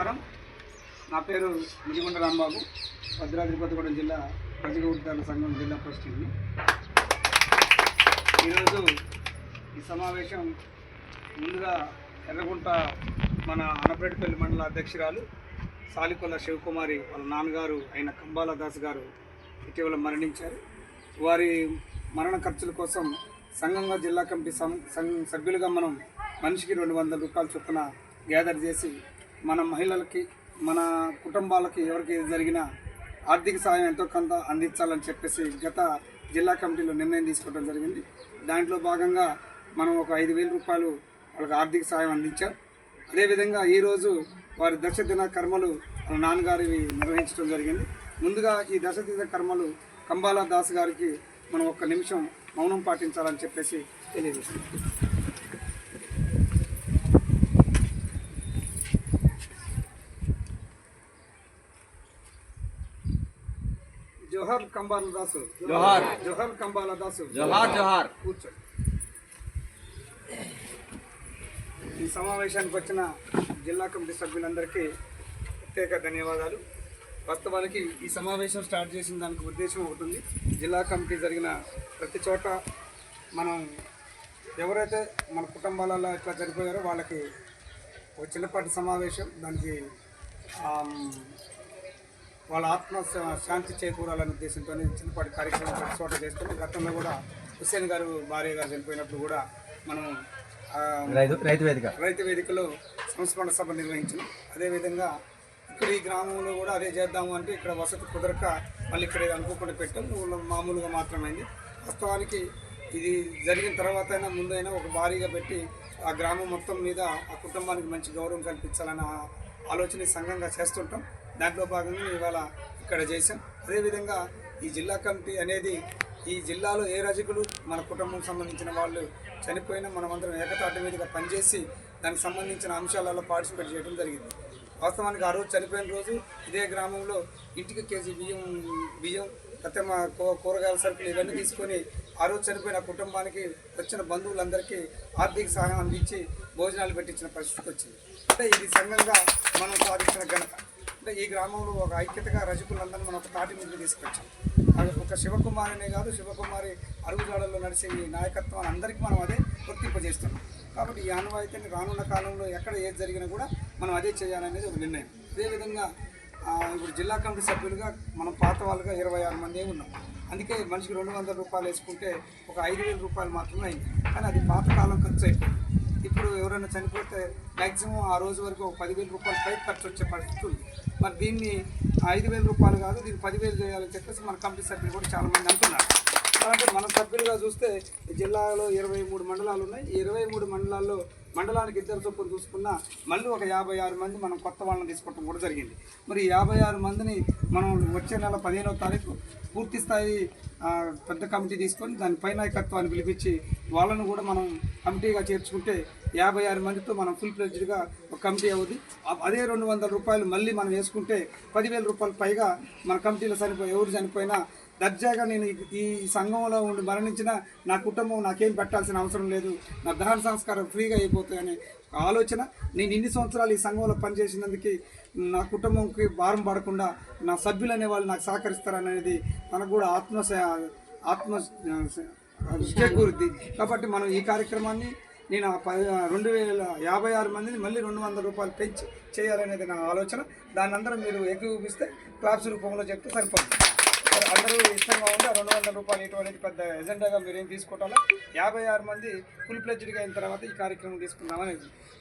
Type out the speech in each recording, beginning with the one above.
నమస్కారం. నా పేరు మిడిగుండ రాంబాబు భద్రాద్రి కొత్తగూడెం జిల్లా ప్రజల సంఘం జిల్లా ప్రెసిడెంట్ని. ఈరోజు ఈ సమావేశం ముందుగా ఎర్రగుంట మన అనపరెడ్డిపల్లి మండల అధ్యక్షురాలు సాలికొల్ల శివకుమారి వాళ్ళ నాన్నగారు అయిన కంబాల దాస్ గారు ఇటీవల మరణించారు. వారి మరణ ఖర్చుల కోసం సంఘంగా జిల్లా కమిటీ సం సభ్యులుగా మనం మనిషికి రెండు వందల రూపాయల చొప్పున గ్యాదర్ చేసి మన మహిళలకి మన కుటుంబాలకి ఎవరికి జరిగిన ఆర్థిక సాయం ఎంతో కొంత అందించాలని చెప్పేసి గత జిల్లా కమిటీలో నిర్ణయం తీసుకోవడం జరిగింది. దాంట్లో భాగంగా మనం ఒక ఐదు వేల రూపాయలు వాళ్ళకి ఆర్థిక సాయం అందించాం. అదేవిధంగా ఈరోజు వారి దశ దిన కర్మలు వాళ్ళ నాన్నగారివి నిర్వహించడం జరిగింది. ముందుగా ఈ దశ దిన కర్మలు కంబాల దాస్ గారికి మనం ఒక్క నిమిషం మౌనం పాటించాలని చెప్పేసి తెలియజేస్తున్నాం. జోహర్ కంబాల దాసు. జోహార్. జోహర్ కంబాల దాసు. జోహార్ జోహార్. కూర్చోండి ఈ సమావేశానికి వచ్చిన జిల్లా కమిటీ సభ్యులందరికీ ప్రత్యేక ధన్యవాదాలు. వాస్తవానికి ఈ సమావేశం స్టార్ట్ చేసిన దానికి ఉద్దేశం అవుతుంది జిల్లా కమిటీ జరిగిన ప్రతి చోట మనం ఎవరైతే మన కుటుంబాలలో ఇట్లా చనిపోయారో వాళ్ళకి ఒక చిన్నపాటి సమావేశం. దానికి వాళ్ళ ఆత్మ శాంతి చేకూరాలనే ఉద్దేశంతో చిన్నపాటి కార్యక్రమం ప్రతి చోట చేస్తున్నాం గతంలో కూడా హుస్సేన్ గారు భార్య గారు చనిపోయినప్పుడు కూడా మనం రైతు వేదిక. రైతు వేదికలో సంస్మరణ సభ నిర్వహించాం అదేవిధంగా ఇక్కడ ఈ గ్రామంలో కూడా అదే చేద్దాము అంటే ఇక్కడ వసతి కుదరక మళ్ళీ ఇక్కడ అనుకోకుండా పెట్టాం. మామూలుగా మాత్రమైంది. వాస్తవానికి ఇది జరిగిన తర్వాత అయినా ముందైనా ఒక భారీగా పెట్టి ఆ గ్రామం మొత్తం మీద ఆ కుటుంబానికి మంచి గౌరవం కల్పించాలన్న ఆలోచన సంఘంగా చేస్తుంటాం. దాంట్లో భాగంగా ఇవాళ ఇక్కడ చేశాం. అదేవిధంగా ఈ జిల్లా కమిటీ అనేది ఈ జిల్లాలో ఏ రజకులు మన కుటుంబం సంబంధించిన వాళ్ళు చనిపోయినా మనమందరం ఏకతాటి మీదుగా పనిచేసి దానికి సంబంధించిన అంశాలలో పార్టిసిపేట్ చేయడం జరిగింది. వాస్తవానికి ఆ రోజు చనిపోయిన రోజు ఇదే గ్రామంలో ఇంటికి కేజీ బియ్యం బియ్యం ప్రతి కూరగాయల సరుకులు ఇవన్నీ తీసుకొని ఆ రోజు చనిపోయిన కుటుంబానికి వచ్చిన బంధువులందరికీ ఆర్థిక సహాయం అందించి భోజనాలు పెట్టించిన పరిస్థితి వచ్చింది. అంటే ఇది సంఘంగా మనం సాధించిన ఘనత. అంటే ఈ గ్రామంలో ఒక ఐక్యతగా రజకులందరినీ మనం ఒక తాటి మీద తీసుకొచ్చాం. అది ఒక శివకుమారి అనే కాదు శివకుమారి అరుగుజాడల్లో నడిచే ఈ నాయకత్వాన్ని అందరికీ మనం అదే వర్తింపజేస్తున్నాం కాబట్టి ఈ ఆనవాయితీని రానున్న కాలంలో ఎక్కడ ఏది జరిగినా కూడా మనం అదే చేయాలనేది ఒక నిర్ణయం. అదేవిధంగా ఇప్పుడు జిల్లా కమిటీ సభ్యులుగా మనం పాత వాళ్ళుగా ఇరవై ఆరు మంది ఉన్నాం అందుకే మనిషికి రెండు వందల రూపాయలు వేసుకుంటే ఒక ఐదు వేల రూపాయలు మాత్రమే అయింది. కానీ అది పాతకాలం ఖర్చు అయిపోయింది. ఇప్పుడు ఎవరైనా చనిపోతే మ్యాక్సిమం ఆ రోజు వరకు ఒక పదివేల రూపాయలు పై ఖర్చు వచ్చే పరిస్థితి ఉంది. మరి దీన్ని ఐదు వేల రూపాయలు కాదు దీన్ని పదివేలు చేయాలని చెప్పేసి మన కమిటీ సభ్యులు కూడా చాలామంది అంటున్నారు. అలాంటి మన సభ్యులుగా చూస్తే ఈ జిల్లాలో ఇరవై మూడు మండలాలు ఉన్నాయి. ఈ ఇరవై మూడు మండలాల్లో మండలానికి ఇద్దరు చొప్పున చూసుకున్నా మళ్ళీ ఒక యాభై ఆరు మంది మనం కొత్త వాళ్ళని తీసుకోవడం కూడా జరిగింది. మరి యాభై ఆరు మందిని మనం వచ్చే నెల పదిహేనవ తారీఖు పూర్తి స్థాయి పెద్ద కమిటీ తీసుకొని దాని పై నాయకత్వాన్ని పిలిపించి వాళ్ళను కూడా మనం కమిటీగా చేర్చుకుంటే యాభై ఆరు మందితో మనం ఫుల్ ఫ్లెడ్జ్డ్గా ఒక కమిటీ అవుద్ది. అదే రెండు వందల రూపాయలు మళ్ళీ మనం వేసుకుంటే పదివేల రూపాయలు పైగా మన కమిటీలో చనిపోయి ఎవరు చనిపోయినా దర్జాగా నేను ఈ- సంఘంలో ఉండి మరణించిన నా కుటుంబం నాకేం పెట్టాల్సిన అవసరం లేదు. నా దహన సంస్కారం ఫ్రీగా అయిపోతాయనే ఆలోచన. నేను ఇన్ని సంవత్సరాలు ఈ సంఘంలో పనిచేసినందుకు నా కుటుంబంకి భారం పడకుండా నా సభ్యులు అనేవాళ్ళు నాకు సహకరిస్తారనేది మనకు కూడా ఆత్మ ఆత్మ చేకూరుద్ది. కాబట్టి మనం ఈ కార్యక్రమాన్ని నేను ఆ పది రెండు వేల యాభై ఆరు మందిని మళ్ళీ రెండు వందల రూపాయలు పెంచి చేయాలనేది నా ఆలోచన. దాన్ని అందరం మీరు ఏకీభవిస్తే క్లాప్స్ రూపంలో చెప్తే సరిపోతుంది. అందరూ ఇష్టంగా ఉంటే రెండు వందల రూపాయలు ఇటువంటి పెద్ద ఎజెండాగా మీరేం తీసుకోవటాలో యాభై ఆరు మంది ఫుల్ ప్లెడ్జ్డ్గా అయిన తర్వాత ఈ కార్యక్రమం తీసుకుందాం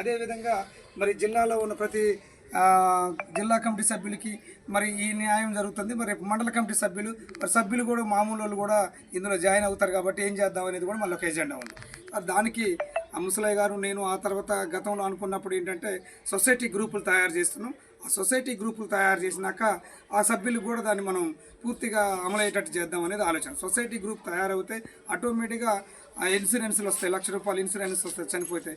అదేవిధంగా మరి జిల్లాలో ఉన్న ప్రతి జిల్లా కమిటీ సభ్యులకి మరి ఈ న్యాయం జరుగుతుంది. మరి మండల కమిటీ సభ్యులు మరి సభ్యులు కూడా మామూలు వాళ్ళు కూడా ఇందులో జాయిన్ అవుతారు కాబట్టి ఏం చేద్దాం అనేది కూడా మళ్ళీ ఒక ఎజెండా ఉంది. దానికి ముసలయ్య గారు నేను ఆ తర్వాత గతంలో అనుకున్నప్పుడు ఏంటంటే సొసైటీ గ్రూపులు తయారు చేస్తున్నాం. సొసైటీ గ్రూపులు తయారు చేసినాక ఆ సభ్యులు కూడా దాన్ని మనం పూర్తిగా అమలయ్యేటట్టు చేద్దాం అనేది ఆలోచన. సొసైటీ గ్రూప్ తయారవుతే ఆటోమేటిక్గా ఆ ఇన్సూరెన్స్లు వస్తాయి. లక్ష రూపాయలు ఇన్సూరెన్స్ వస్తాయి చనిపోతే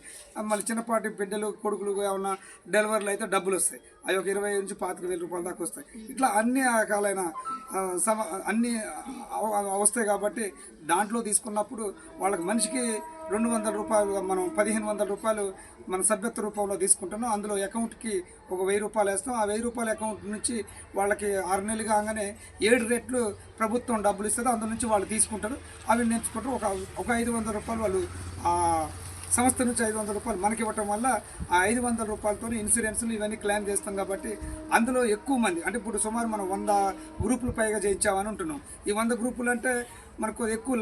మళ్ళీ చిన్నపాటి బిడ్డలు కొడుకులు ఏమన్నా డెలివరీలు అయితే డబ్బులు వస్తాయి. అవి ఒక ఇరవై నుంచి పాతిక వేల రూపాయల దాకా వస్తాయి. ఇట్లా అన్ని రకాలైన సమ అన్ని వస్తాయి కాబట్టి దాంట్లో తీసుకున్నప్పుడు వాళ్ళకి మనిషికి రెండు వందల రూపాయలు మనం పదిహేను వందల రూపాయలు మన సభ్యత్వ రూపంలో తీసుకుంటున్నాం. అందులో అకౌంట్కి ఒక వెయ్యి రూపాయలు వేస్తాం. ఆ వెయ్యి రూపాయల అకౌంట్ నుంచి వాళ్ళకి ఆరు నెలలు కాగానే ఏడు రేట్లు ప్రభుత్వం డబ్బులు ఇస్తుంది. అందులో నుంచి వాళ్ళు తీసుకుంటారు. అవి నేర్చుకుంటారు. ఒక ఒక ఐదు వందల రూపాయలు వాళ్ళు సంస్థ నుంచి ఐదు వందల రూపాయలు మనకి ఇవ్వటం వల్ల ఆ ఐదు వందల రూపాయలతో ఇన్సూరెన్స్లు ఇవన్నీ క్లెయిమ్ చేస్తాం కాబట్టి అందులో ఎక్కువ మంది అంటే ఇప్పుడు సుమారు మనం వంద గ్రూపులు పైగా చేయించామని ఉంటున్నాం. ఈ వంద గ్రూపులు అంటే మనకు ఎక్కువ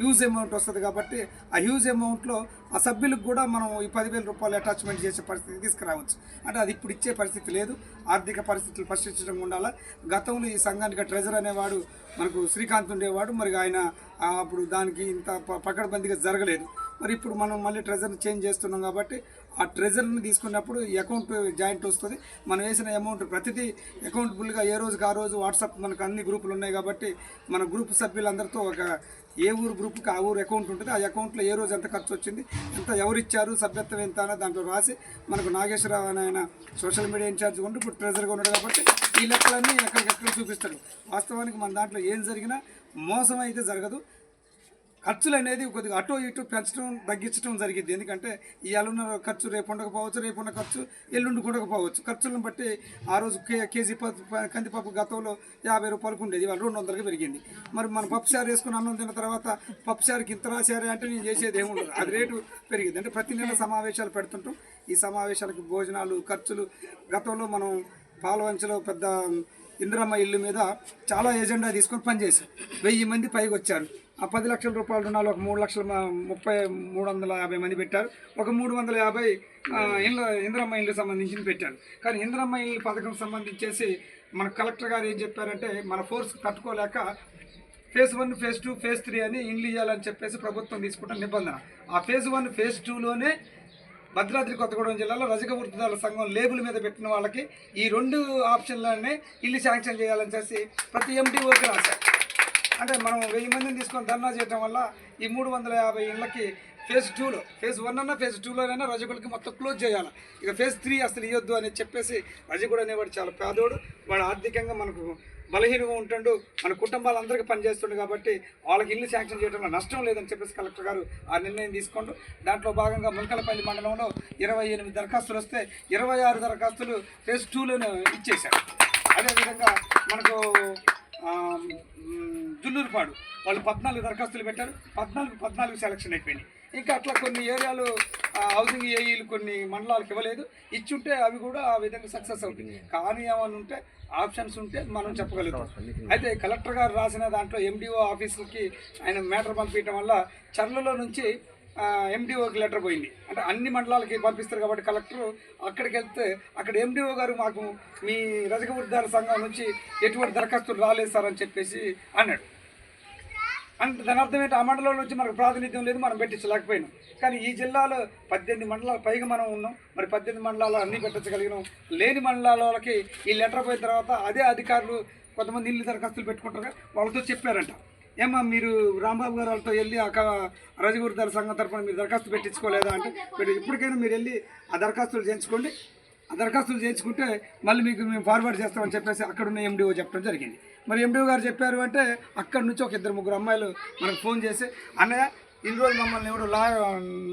హ్యూజ్ అమౌంట్ వస్తుంది కాబట్టి ఆ హ్యూజ్ అమౌంట్లో ఆ సభ్యులకు కూడా మనం ఈ పదివేల రూపాయలు అటాచ్మెంట్ చేసే పరిస్థితి తీసుకురావచ్చు. అంటే అది ఇప్పుడు ఇచ్చే పరిస్థితి లేదు. ఆర్థిక పరిస్థితులు పరిశీలించడం ఉండాలా. గతంలో ఈ సంఘానికి ట్రెజర్ అనేవాడు మనకు శ్రీకాంత్ ఉండేవాడు. మరి ఆయన అప్పుడు దానికి ఇంత ప- పకడ్బందీగా జరగలేదు. మరి ఇప్పుడు మనం మళ్ళీ ట్రెజర్ని చేంజ్ చేస్తున్నాం కాబట్టి ఆ ట్రెజర్ని తీసుకున్నప్పుడు ఈ అకౌంట్ జాయింట్ వస్తుంది. మనం వేసిన అమౌంట్ ప్రతిదీ అకౌంటబుల్గా ఏ రోజుకి ఆ రోజు వాట్సాప్ మనకు అన్ని గ్రూపులు ఉన్నాయి కాబట్టి మన గ్రూప్ సభ్యులందరితో ఒక ఏ ఊరు గ్రూప్కి ఆ ఊరు అకౌంట్ ఉంటుంది. ఆ అకౌంట్లో ఏ రోజు ఎంత ఖర్చు వచ్చింది ఎంత ఎవరిచ్చారు సభ్యత్వం ఎంత అనేది దాంట్లో రాసి మనకు నాగేశ్వరరావు అనే ఆయన సోషల్ మీడియా ఇన్ఛార్జ్ ఉండి ఇప్పుడు ట్రెజర్గా ఉన్నాడు కాబట్టి ఈ లెక్కలన్నీ ఎక్కడికెక్కడ చూపిస్తాడు. వాస్తవానికి మన దాంట్లో ఏం జరిగినా మోసం అయితే జరగదు. ఖర్చులు అనేది కొద్దిగా అటు ఇటు పెంచడం తగ్గించడం జరిగింది. ఎందుకంటే ఇవాళ ఉన్న ఖర్చు రేపు ఉండకపోవచ్చు రేపు ఉన్న ఖర్చు ఎల్లుండి ఉండకపోవచ్చు ఖర్చులను బట్టి ఆ రోజు కే కేజీ పప్పు కందిపప్పు గతంలో యాభై రూపాయలకు ఉండేది. ఇవాళ రెండు వందలకి పెరిగింది. మరి మనం పప్పు సారు వేసుకుని అన్నం తిన్న తర్వాత పప్పు చారుకి ఇంత రాశారు అంటే నేను చేసేది ఏముండదు. అది రేటు పెరిగింది. అంటే ప్రతి నెల సమావేశాలు పెడుతుంటాం. ఈ సమావేశాలకు భోజనాలు ఖర్చులు గతంలో మనం పాలవంచలో పెద్ద ఇందిరమ్మ ఇల్లు మీద చాలా ఎజెండా తీసుకొని పనిచేశాం. వెయ్యి మంది పైకి వచ్చారు. పది లక్షల రూపాయల రుణాలు ఒక మూడు లక్షల ముప్పై మూడు వందల యాభై మంది పెట్టారు. ఒక మూడు వందల యాభై ఇండ్ల ఇందిరమ్మ ఇల్లు సంబంధించి పెట్టారు. కానీ ఇందిరమ్మ ఇల్లు పథకం సంబంధించేసి మన కలెక్టర్ గారు ఏం చెప్పారంటే మన ఫోర్స్ తట్టుకోలేక phase one phase two phase three అని ఇండ్లు ఇవ్వాలని చెప్పేసి ప్రభుత్వం తీసుకుంటున్న నిబంధన. ఆ ఫేజ్ వన్ ఫేజ్ టూలోనే భద్రాద్రి కొత్తగూడెం జిల్లాలో రజక వృత్తిదారుల సంఘం లేబుల్ మీద పెట్టిన వాళ్ళకి ఈ రెండు ఆప్షన్లనే ఇల్లు శాంక్షన్ చేయాలని చేసి ప్రతి ఎండిఓకి రాశారు. అంటే మనం వెయ్యి మందిని తీసుకొని ధర్నా చేయడం వల్ల ఈ మూడు వందల యాభై ఇళ్ళకి ఫేజ్ టూలో ఫేజ్ వన్ అన్న ఫేజ్ టూలోనైనా రజకులకి మొత్తం క్లోజ్ చేయాలి. ఇక ఫేజ్ త్రీ అసలు ఇవ్వద్దు అని చెప్పేసి రజకుడు అనేవాడు చాలా పేదోడు. వాడు ఆర్థికంగా మనకు బలహీనంగా ఉంటుండు. మన కుటుంబాలందరికీ పనిచేస్తుండు కాబట్టి వాళ్ళకి ఇల్లు శాంక్షన్ చేయడంలో నష్టం లేదని చెప్పేసి కలెక్టర్ గారు ఆ నిర్ణయం తీసుకోండు. దాంట్లో భాగంగా ములకలపల్లి మండలంలో ఇరవై ఎనిమిది దరఖాస్తులు వస్తే ఇరవై ఆరు దరఖాస్తులు ఫేజ్ టూలోనే ఇచ్చేశారు. అదేవిధంగా మనకు జుల్లూరుపాడు. వాళ్ళు పద్నాలుగు దరఖాస్తులు పెట్టారు. పద్నాలుగు పద్నాలుగు సెలక్షన్ అయిపోయినాయి. ఇంకా అట్లా కొన్ని ఏరియాలు హౌసింగ్ ఏఈలు కొన్ని మండలాలకు ఇవ్వలేదు. ఇచ్చుంటే అవి కూడా ఆ విధంగా సక్సెస్ అవుతుంది కానీ ఏమైనా ఉంటే ఆప్షన్స్ ఉంటే మనం చెప్పగలుగుతాం. అయితే కలెక్టర్ గారు రాసిన దాంట్లో ఎండిఓ ఆఫీసులకి ఆయన మేటర్ పంపించడం వల్ల చర్లలో నుంచి ఎండిఓకి లెటర్ పోయింది. అంటే అన్ని మండలాలకి పంపిస్తారు కాబట్టి కలెక్టర్ అక్కడికి వెళ్తే అక్కడ ఎండిఓ గారు మాకు మీ రజకవృద్ధాల సంఘం నుంచి ఎటువంటి దరఖాస్తులు రాలేదు సార్ అని చెప్పేసి అన్నాడు. అంటే దాని అర్థం ఏంటి? ఆ మండలం నుంచి మనకు ప్రాతినిధ్యం లేదు మనం పెట్టించలేకపోయినాం. కానీ ఈ జిల్లాలో పద్దెనిమిది మండలాల పైగా మనం ఉన్నాం. మరి పద్దెనిమిది మండలాలు అన్నీ పెట్టించగలిగినాం లేని మండలాలకి ఈ లెటర్ పోయిన తర్వాత అదే అధికారులు కొంతమంది ఇల్లు దరఖాస్తులు పెట్టుకుంటారు వాళ్ళతో చెప్పారంట. ఏమ్మా మీరు రాంబాబు గారు వాళ్ళతో వెళ్ళి అక్కడ రజగురుదారు సంఘం తరఫున మీరు దరఖాస్తు పెట్టించుకోలేదా అంటే మీరు ఇప్పటికైనా మీరు వెళ్ళి ఆ దరఖాస్తులు చేయించుకోండి. ఆ దరఖాస్తులు చేయించుకుంటే మళ్ళీ మీకు మేము ఫార్వర్డ్ చేస్తామని చెప్పేసి అక్కడ ఉన్న ఎండిఓ చెప్పడం జరిగింది. మరి ఎండిఓ గారు చెప్పారు అంటే అక్కడి నుంచి ఒక ఇద్దరు ముగ్గురు అమ్మాయిలు మనకు ఫోన్ చేసి అన్నయ్య ఇన్ని రోజులు మమ్మల్ని ఎవరు లా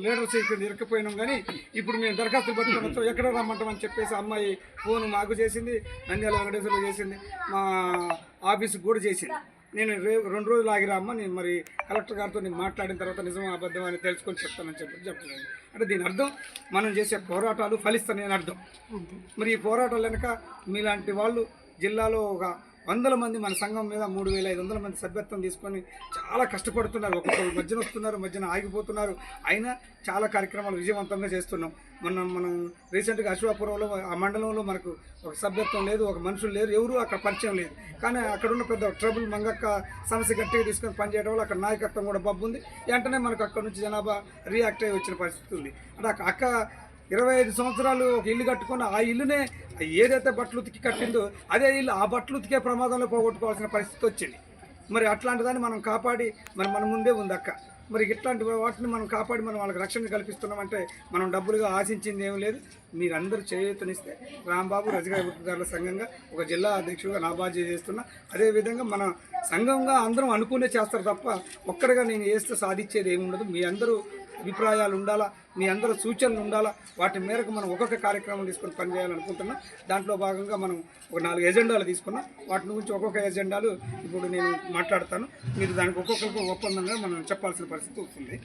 లీడర్స్ ఇక్కడ ఇరకపోయినాం కానీ ఇప్పుడు మేము దరఖాస్తు పట్టుకొని ఎక్కడ రమ్మంటామని చెప్పేసి అమ్మాయి ఫోన్ మాకు చేసింది నంద్యాల వెంకటేశ్వర్లో చేసింది మా ఆఫీస్కి కూడా చేసింది. నేను రే రెండు రోజులు ఆగిరా అమ్మ నేను మరి కలెక్టర్ గారితో నేను మాట్లాడిన తర్వాత నిజం అబద్ధం అని తెలుసుకొని చెప్తానని చెప్పి చెప్తున్నాను అంటే దీని అర్థం మనం చేసే పోరాటాలు ఫలిస్తాయని అర్థం. మరి ఈ పోరాటాలు వెనక మీలాంటి వాళ్ళు జిల్లాలో ఒక వందల మంది మన సంఘం మీద మూడు వేల ఐదు వందల మంది సభ్యత్వం తీసుకొని చాలా కష్టపడుతున్నారు. ఒక్కొక్కరు మధ్యన వస్తున్నారు మధ్యన ఆగిపోతున్నారు. అయినా చాలా కార్యక్రమాలు విజయవంతంగా చేస్తున్నాం. మనం మనం రీసెంట్గా అశ్వాపురంలో ఆ మండలంలో మనకు ఒక సభ్యత్వం లేదు ఒక మనుషులు లేరు ఎవరు అక్కడ పరిచయం లేదు. కానీ అక్కడ ఉన్న పెద్ద ట్రబుల్ మంగక్క సమస్య గట్టిగా తీసుకొని పనిచేయడం వల్ల అక్కడ నాయకత్వం కూడా బబ్బు ఉంది. వెంటనే మనకు అక్కడ నుంచి జనాభా రియాక్ట్ అయ్యి వచ్చిన పరిస్థితి ఉంది. అంటే అక్క- అక్క ఇరవై ఐదు సంవత్సరాలు ఒక ఇల్లు కట్టుకొని ఆ ఇల్లునే ఏదైతే బట్టలు ఉతికి కట్టిందో అదే వీళ్ళు ఆ బట్టలు ఉతికే ప్రమాదంలో పోగొట్టుకోవాల్సిన పరిస్థితి వచ్చింది. మరి అట్లాంటి దాన్ని మనం కాపాడి మరి మన ముందే ఉంది అక్క. మరి ఇట్లాంటి వాటిని మనం కాపాడి మనం వాళ్ళకి రక్షణ కల్పిస్తున్నామంటే మనం డబ్బులుగా ఆశించింది ఏం లేదు. మీరందరూ చేయూతనిస్తే రాంబాబు రజగా వృత్తిదారుల సంఘంగా ఒక జిల్లా అధ్యక్షుడిగా నా బాధ్యత చేస్తున్నా. అదేవిధంగా మన సంఘంగా అందరం అనుకునే చేస్తారు తప్ప ఒక్కడిగా నేను చేస్తే సాధించేది ఏమి ఉండదు మీ అందరూ అభిప్రాయాలు ఉండాలా మీ అందరూ సూచనలు ఉండాలా వాటి మేరకు మనం ఒక్కొక్క కార్యక్రమం తీసుకొని పనిచేయాలనుకుంటున్నాం. దాంట్లో భాగంగా మనం ఒక నాలుగు ఎజెండాలు తీసుకున్నాం. వాటి గురించి ఒక్కొక్క ఎజెండాలు ఇప్పుడు నేను మాట్లాడతాను. మీరు దానికి ఒక్కొక్కరికి ఒప్పందంగా మనం చెప్పాల్సిన పరిస్థితి వస్తుంది.